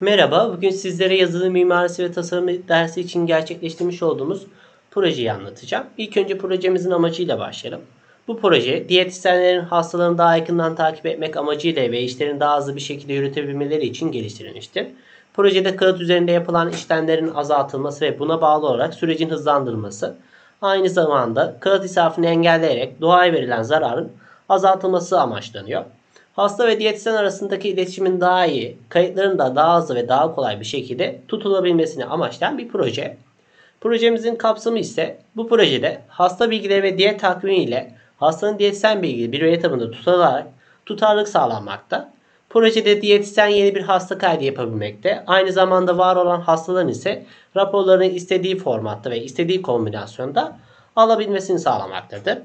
Merhaba, bugün sizlere yazılım mimarisi ve tasarım dersi için gerçekleştirmiş olduğumuz projeyi anlatacağım. İlk önce projemizin amacıyla başlayalım. Bu proje, diyetisyenlerin hastalarını daha yakından takip etmek amacıyla ve işlerini daha hızlı bir şekilde yürütebilmeleri için geliştirilmiştir. Projede kağıt üzerinde yapılan işlemlerin azaltılması ve buna bağlı olarak sürecin hızlandırılması, aynı zamanda kağıt israfını engelleyerek doğaya verilen zararın azaltılması amaçlanıyor. Hasta ve diyetisyen arasındaki iletişimin daha iyi, kayıtların da daha hızlı ve daha kolay bir şekilde tutulabilmesini amaçlayan bir proje. Projemizin kapsamı ise bu projede hasta bilgileri ve diyet takvimi ile hastanın diyetisyen bilgileri bir veri tabanında tutularak tutarlılık sağlanmakta. Projede diyetisyen yeni bir hasta kaydı yapabilmekte. Aynı zamanda var olan hastaların ise raporlarını istediği formatta ve istediği kombinasyonda alabilmesini sağlamaktadır.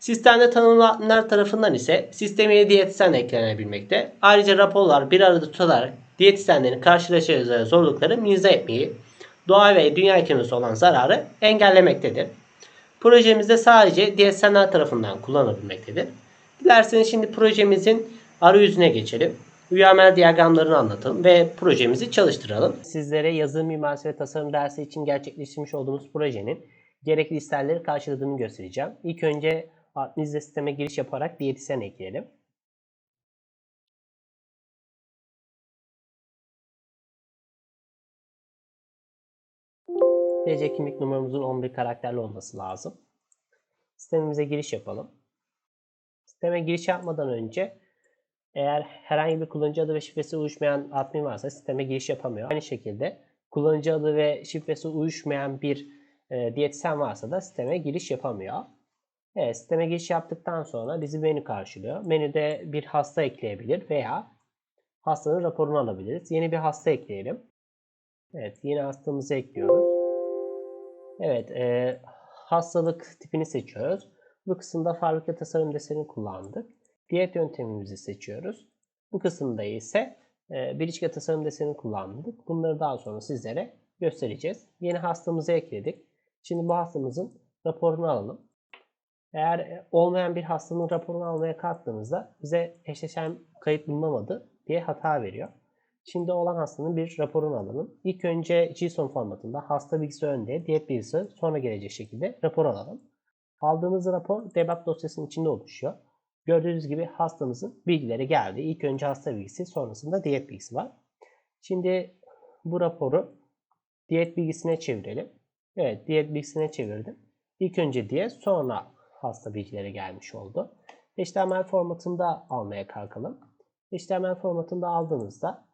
Sistemde tanımlananlar tarafından ise sisteme diyetisyen eklenebilmekte. Ayrıca raporlar bir arada tutularak diyetisyenlerin karşılaşacağı zorlukları minimize etmeyi, doğa ve dünya ekonomisi olan zararı engellemektedir. Projemizde sadece diyetisyenler tarafından kullanılabilmektedir. Dilerseniz şimdi projemizin arayüzüne geçelim. UML diyagramlarını anlatalım ve projemizi çalıştıralım. Sizlere yazılım mimarisi ve tasarım dersi için gerçekleştirmiş olduğumuz projenin gerekli listeleri karşıladığını göstereceğim. İlk önce Adminizle sisteme giriş yaparak diyetisyen ekleyelim. TC kimlik numaramızın 11 karakterli olması lazım. Sistemimize giriş yapalım. Sisteme giriş yapmadan önce eğer herhangi bir kullanıcı adı ve şifresi uyuşmayan admin varsa sisteme giriş yapamıyor. Aynı şekilde kullanıcı adı ve şifresi uyuşmayan bir e, diyetisyen varsa da sisteme giriş yapamıyor. Evet, sisteme giriş yaptıktan sonra bizi menü karşılıyor. Menüde bir hasta ekleyebilir veya hastanın raporunu alabiliriz. Yeni bir hasta ekleyelim. Evet, yeni hastamızı ekliyoruz. Evet, e, hastalık tipini seçiyoruz. Bu kısımda fabrika tasarım desenini kullandık. Diyet yöntemimizi seçiyoruz. Bu kısımda ise e, bilinçli tasarım desenini kullandık. Bunları daha sonra sizlere göstereceğiz. Yeni hastamızı ekledik. Şimdi bu hastamızın raporunu alalım. Eğer e, olmayan bir hastanın raporunu almaya kalktığınızda bize eşleşen kayıt bulunamadı diye hata veriyor. Şimdi olan hastanın bir raporunu alalım. İlk önce JSON formatında hasta bilgisi önde, diyet bilgisi sonra gelecek şekilde rapor alalım. Aldığımız rapor debug dosyasının içinde oluşuyor. Gördüğünüz gibi hastamızın bilgileri geldi. İlk önce hasta bilgisi, sonrasında diyet bilgisi var. Şimdi bu raporu diyet bilgisine çevirelim. Evet, diyet bilgisine çevirdim. İlk önce diyet, sonra hasta bilgileri gelmiş oldu. HTML formatında almaya kalkalım. HTML formatında aldığınızda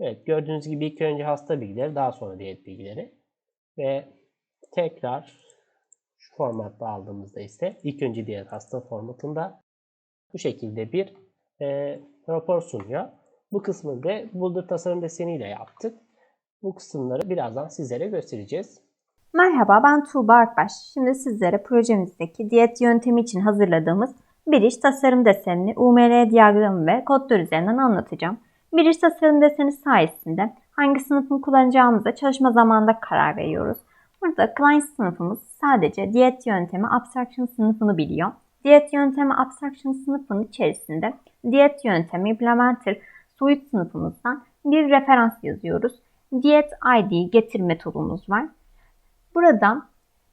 evet gördüğünüz gibi ilk önce hasta bilgileri daha sonra diyet bilgileri ve tekrar şu formatta aldığımızda ise ilk önce diyet hasta formatında bu şekilde bir e, rapor sunuyor. Bu kısmı da Boulder tasarım deseniyle yaptık. Bu kısımları birazdan sizlere göstereceğiz. Merhaba ben Tuğba Akbaş. Şimdi sizlere projemizdeki diyet yöntemi için hazırladığımız bir iş tasarım desenini UML diyagramı ve kodlar üzerinden anlatacağım. Bir iş tasarım deseni sayesinde hangi sınıfını kullanacağımıza çalışma zamanında karar veriyoruz. Burada client sınıfımız sadece diyet yöntemi abstraction sınıfını biliyor. Diyet yöntemi abstraction sınıfının içerisinde diyet yöntemi implementer suite sınıfımızdan bir referans yazıyoruz. Diyet ID getir metodumuz var. Burada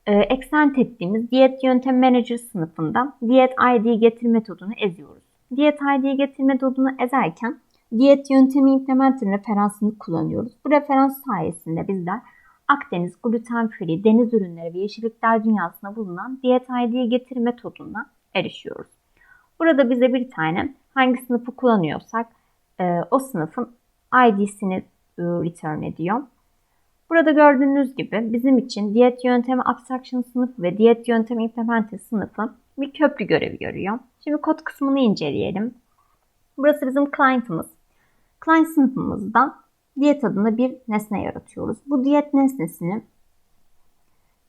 e, eksent ettiğimiz diyet yöntem manager sınıfında diyet ID getir metodunu eziyoruz. Diyet ID getir metodunu ezerken diyet yöntemi implementer referansını kullanıyoruz. Bu referans sayesinde bizler Akdeniz, gluten free, deniz ürünleri ve yeşillikler dünyasında bulunan diyet ID getir metoduna erişiyoruz. Burada bize bir tane hangi sınıfı kullanıyorsak e, o sınıfın ID'sini e, return ediyor. Burada gördüğünüz gibi bizim için diyet yöntemi abstraction sınıfı ve diyet yöntemi implementer sınıfı bir köprü görevi görüyor. Şimdi kod kısmını inceleyelim. Burası bizim client'ımız. Client sınıfımızda diyet adında bir nesne yaratıyoruz. Bu diyet nesnesini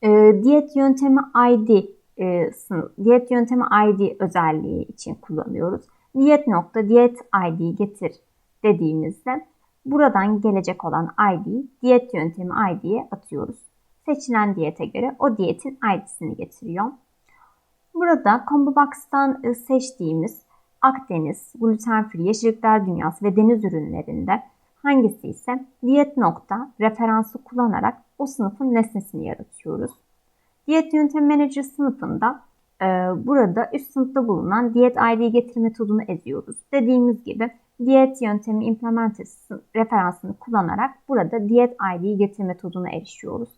e, diyet yöntemi ID e, sınıf, diyet yöntemi ID özelliği için kullanıyoruz. Diyet nokta diyet ID getir dediğimizde Buradan gelecek olan ID, diyet yöntemi ID'ye atıyoruz. Seçilen diyete göre o diyetin ID'sini getiriyor. Burada Combo Box'tan e, seçtiğimiz Akdeniz, gluten free, yeşillikler dünyası ve deniz ürünlerinde Hangisi ise diyet nokta referansı kullanarak o sınıfın nesnesini yaratıyoruz. Diyet yöntem manager sınıfında e, burada üst sınıfta bulunan diyet ID getir metodunu eziyoruz. Dediğimiz gibi diyet yöntemi implementers referansını kullanarak burada diyet ID getir metoduna erişiyoruz.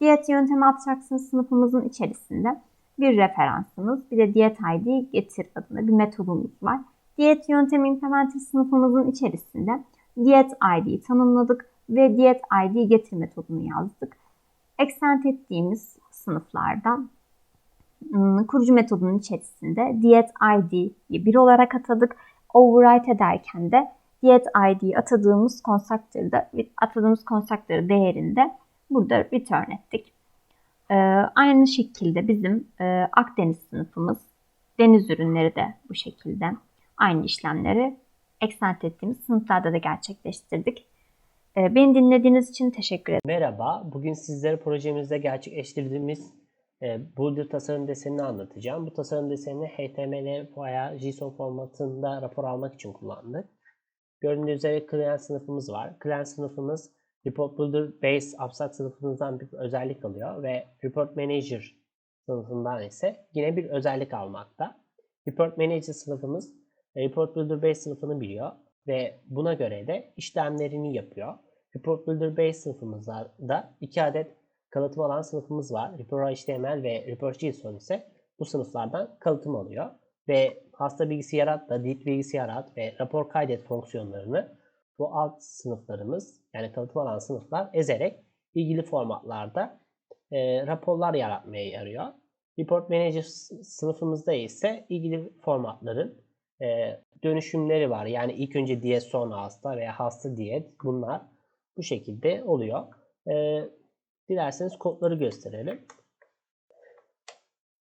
Diyet yöntemi abstraction sınıfımızın içerisinde bir referansımız, bir de diyet ID getir adında bir metodumuz var. Diyet yöntemi implementer sınıfımızın içerisinde diyet ID'yi tanımladık ve diyet ID getir metodunu yazdık. Extend ettiğimiz sınıflarda ım, kurucu metodunun içerisinde diyet ID'yi bir olarak atadık. Overwrite ederken de diyet ID'yi atadığımız constructor'da atadığımız constructor değerinde burada return ettik. Ee, aynı şekilde bizim e, Akdeniz sınıfımız, deniz ürünleri de bu şekilde aynı işlemleri extend ettiğimiz sınıflarda da gerçekleştirdik. Ee, beni dinlediğiniz için teşekkür ederim. Merhaba, bugün sizlere projemizde gerçekleştirdiğimiz e, Boulder tasarım desenini anlatacağım. Bu tasarım desenini HTML veya JSON formatında rapor almak için kullandık. Gördüğünüz üzere client sınıfımız var. Client sınıfımız Report Builder Base Abstract sınıfımızdan bir özellik alıyor ve Report Manager sınıfından ise yine bir özellik almakta. Report Manager sınıfımız Report Builder Base sınıfını biliyor ve buna göre de işlemlerini yapıyor. Report Builder Base sınıfımızda da iki adet kalıtım alan sınıfımız var. Report HTML ve Report JSON ise bu sınıflardan kalıtım alıyor. Ve hasta bilgisi yarat da delete bilgisi yarat ve rapor kaydet fonksiyonlarını bu alt sınıflarımız yani kalıtım alan sınıflar ezerek ilgili formatlarda e, raporlar yaratmaya yarıyor. Report Manager sınıfımızda ise ilgili formatların e, dönüşümleri var. Yani ilk önce diyet sonra hasta veya hasta diyet bunlar bu şekilde oluyor. E, dilerseniz kodları gösterelim.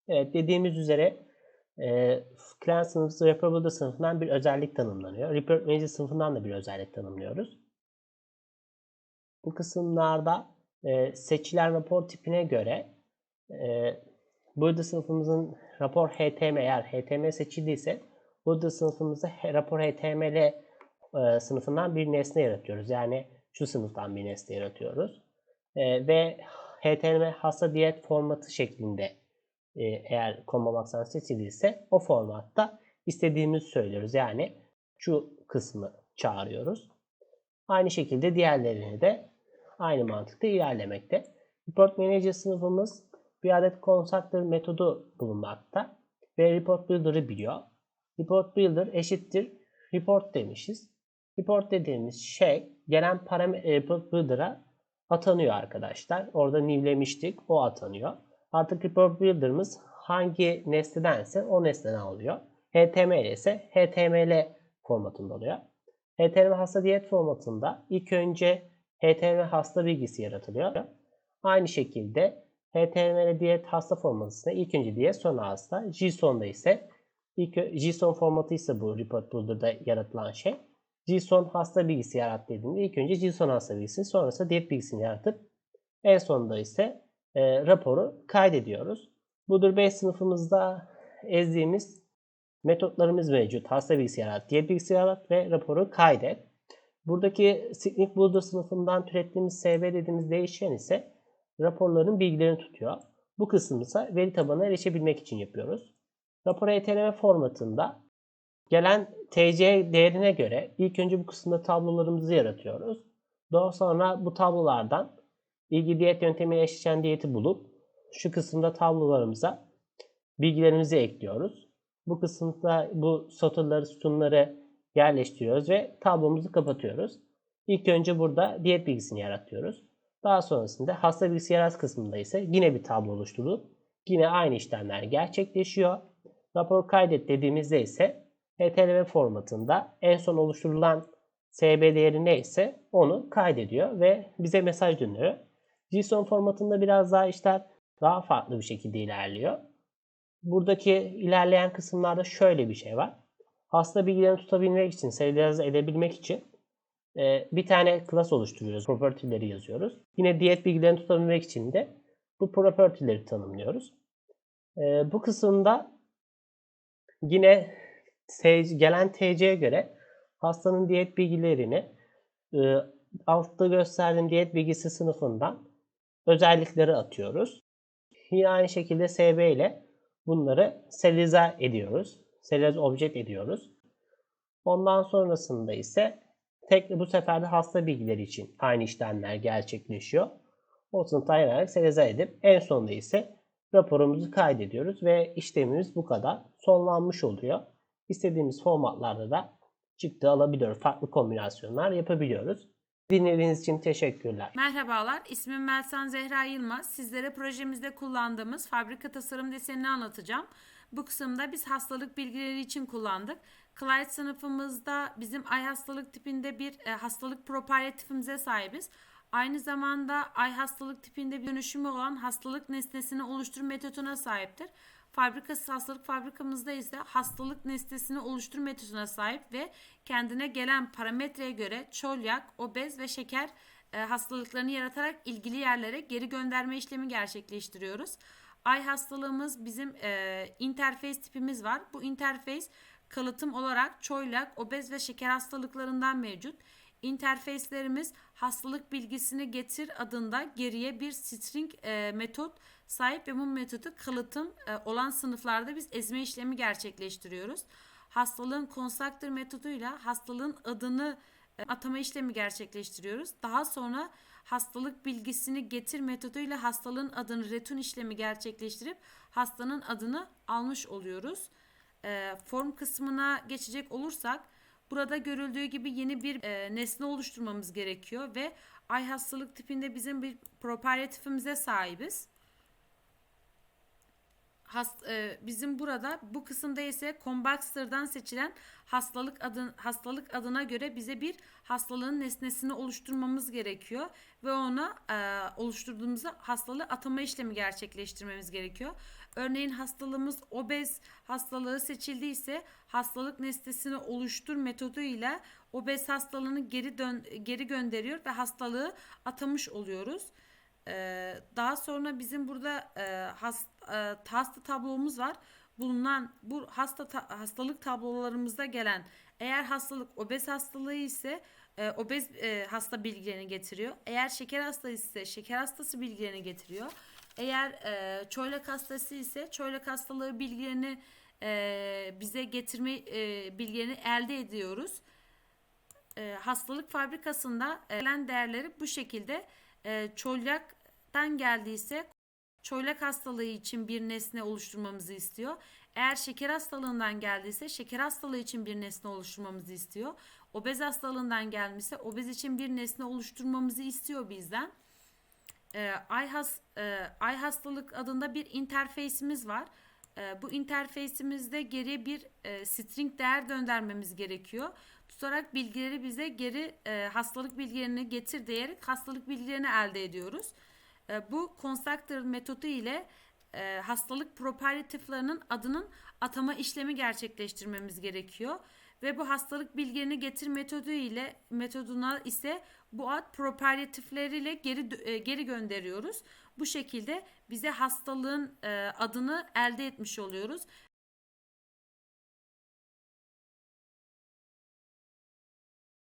Evet dediğimiz üzere e, Client sınıfı Builder sınıfından bir özellik tanımlanıyor. Report Manager sınıfından da bir özellik tanımlıyoruz. Bu kısımlarda e, seçilen rapor tipine göre e, Builder sınıfımızın rapor HTML eğer HTML seçildiyse Builder sınıfımızda rapor HTML e, sınıfından bir nesne yaratıyoruz. Yani şu sınıftan bir nesne yaratıyoruz. E, ve HTML hasta diyet formatı şeklinde e, eğer combo maksat seçiliyse o formatta istediğimizi söylüyoruz. Yani şu kısmı çağırıyoruz. Aynı şekilde diğerlerini de aynı mantıkta ilerlemekte. Report Manager sınıfımız bir adet constructor metodu bulunmakta ve Report Builder'ı biliyor. Report Builder eşittir report demişiz. Report dediğimiz şey gelen parametre Report Builder'a atanıyor arkadaşlar. Orada newlemiştik. O atanıyor. Artık Report Builder'ımız hangi nesnedense o nesneden alıyor. HTML ise HTML formatında oluyor. HTML hasta diyet formatında ilk önce HTML hasta bilgisi yaratılıyor. Aynı şekilde HTML diyet hasta formatında ilk önce diyet sonra hasta. JSON'da ise ilk JSON formatı ise bu Report Builder'da yaratılan şey. JSON hasta bilgisi yarat dediğinde ilk önce JSON hasta bilgisini sonrasında diyet bilgisini yaratıp en sonunda ise e, raporu kaydediyoruz. Budur B sınıfımızda ezdiğimiz metotlarımız mevcut. Hasta bilgisi yarat, diyet bilgisi yarat ve raporu kaydet. Buradaki Signic Builder sınıfından türettiğimiz SB dediğimiz değişken ise raporların bilgilerini tutuyor. Bu kısmı ise veri tabanına erişebilmek için yapıyoruz. Rapor ETLM formatında gelen TC değerine göre ilk önce bu kısımda tablolarımızı yaratıyoruz. Daha sonra bu tablolardan ilgi diyet yöntemiyle eşleşen diyeti bulup şu kısımda tablolarımıza bilgilerimizi ekliyoruz. Bu kısımda bu satırları, sütunları yerleştiriyoruz ve tablomuzu kapatıyoruz. İlk önce burada diyet bilgisini yaratıyoruz. Daha sonrasında hasta bilgisi yarat kısmında ise yine bir tablo oluşturup yine aynı işlemler gerçekleşiyor. Rapor kaydet dediğimizde ise HTML formatında en son oluşturulan SB değeri neyse onu kaydediyor ve bize mesaj dönüyor. JSON formatında biraz daha işler daha farklı bir şekilde ilerliyor. Buradaki ilerleyen kısımlarda şöyle bir şey var. Hasta bilgilerini tutabilmek için, serialize edebilmek için e, bir tane class oluşturuyoruz. Property'leri yazıyoruz. Yine diyet bilgilerini tutabilmek için de bu property'leri tanımlıyoruz. E, bu kısımda yine gelen TC'ye göre hastanın diyet bilgilerini e, altta gösterdiğim diyet bilgisi sınıfından özellikleri atıyoruz. Yine aynı şekilde SB ile bunları serialize ediyoruz. Serialize object ediyoruz. Ondan sonrasında ise tek bu sefer de hasta bilgileri için aynı işlemler gerçekleşiyor. O sınıfta ayırarak serialize edip en sonunda ise raporumuzu kaydediyoruz ve işlemimiz bu kadar sonlanmış oluyor. İstediğimiz formatlarda da çıktı alabiliyoruz. Farklı kombinasyonlar yapabiliyoruz. Dinlediğiniz için teşekkürler. Merhabalar, ismim Melsan Zehra Yılmaz. Sizlere projemizde kullandığımız fabrika tasarım desenini anlatacağım. Bu kısımda biz hastalık bilgileri için kullandık. Clyde sınıfımızda bizim ay hastalık tipinde bir e, hastalık proparyatifimize sahibiz. Aynı zamanda ay hastalık tipinde bir dönüşümü olan hastalık nesnesini oluşturma metoduna sahiptir. Fabrikası hastalık fabrikamızda ise hastalık nesnesini oluştur metoduna sahip ve kendine gelen parametreye göre çölyak, obez ve şeker e, hastalıklarını yaratarak ilgili yerlere geri gönderme işlemi gerçekleştiriyoruz. Ay hastalığımız bizim e, interface tipimiz var. Bu interface kalıtım olarak çölyak, obez ve şeker hastalıklarından mevcut. İnterface'lerimiz hastalık bilgisini getir adında geriye bir string e, metot sahip ve bu metodu kalıtım e, olan sınıflarda biz ezme işlemi gerçekleştiriyoruz. Hastalığın constructor metoduyla hastalığın adını e, atama işlemi gerçekleştiriyoruz. Daha sonra hastalık bilgisini getir metoduyla hastalığın adını return işlemi gerçekleştirip hastanın adını almış oluyoruz. E, form kısmına geçecek olursak burada görüldüğü gibi yeni bir e, nesne oluşturmamız gerekiyor ve ay hastalık tipinde bizim bir proparyatifimize sahibiz. Has, e, bizim burada bu kısımda ise Combaxter'dan seçilen hastalık adın hastalık adına göre bize bir hastalığın nesnesini oluşturmamız gerekiyor ve ona e, oluşturduğumuzda hastalığı atama işlemi gerçekleştirmemiz gerekiyor. Örneğin hastalığımız obez hastalığı seçildiyse hastalık nesnesini oluştur metoduyla obez hastalığını geri dön geri gönderiyor ve hastalığı atamış oluyoruz. Ee, daha sonra bizim burada e, hast, e, hasta tablomuz var. Bulunan bu hasta ta- hastalık tablolarımızda gelen eğer hastalık obez hastalığı ise e, obez e, hasta bilgilerini getiriyor. Eğer şeker hastası ise şeker hastası bilgilerini getiriyor. Eğer e, çölyak hastası ise çölyak hastalığı bilgilerini e, bize getirme e, bilgilerini elde ediyoruz e, hastalık fabrikasında gelen değerleri bu şekilde e, çölyaktan geldiyse çölyak hastalığı için bir nesne oluşturmamızı istiyor. Eğer şeker hastalığından geldiyse şeker hastalığı için bir nesne oluşturmamızı istiyor. Obez hastalığından gelmişse obez için bir nesne oluşturmamızı istiyor bizden. E, ay, has, e, ay hastalık adında bir interface'imiz var. E, bu interface'imizde geriye bir e, string değer göndermemiz gerekiyor. Tutarak bilgileri bize geri e, hastalık bilgilerini getir diyerek hastalık bilgilerini elde ediyoruz. E, bu constructor metodu ile e, hastalık propertiflerinin adının atama işlemi gerçekleştirmemiz gerekiyor. Ve bu hastalık bilgilerini getir metodu ile metoduna ise bu ad propertifleriyle geri e, geri gönderiyoruz. Bu şekilde bize hastalığın e, adını elde etmiş oluyoruz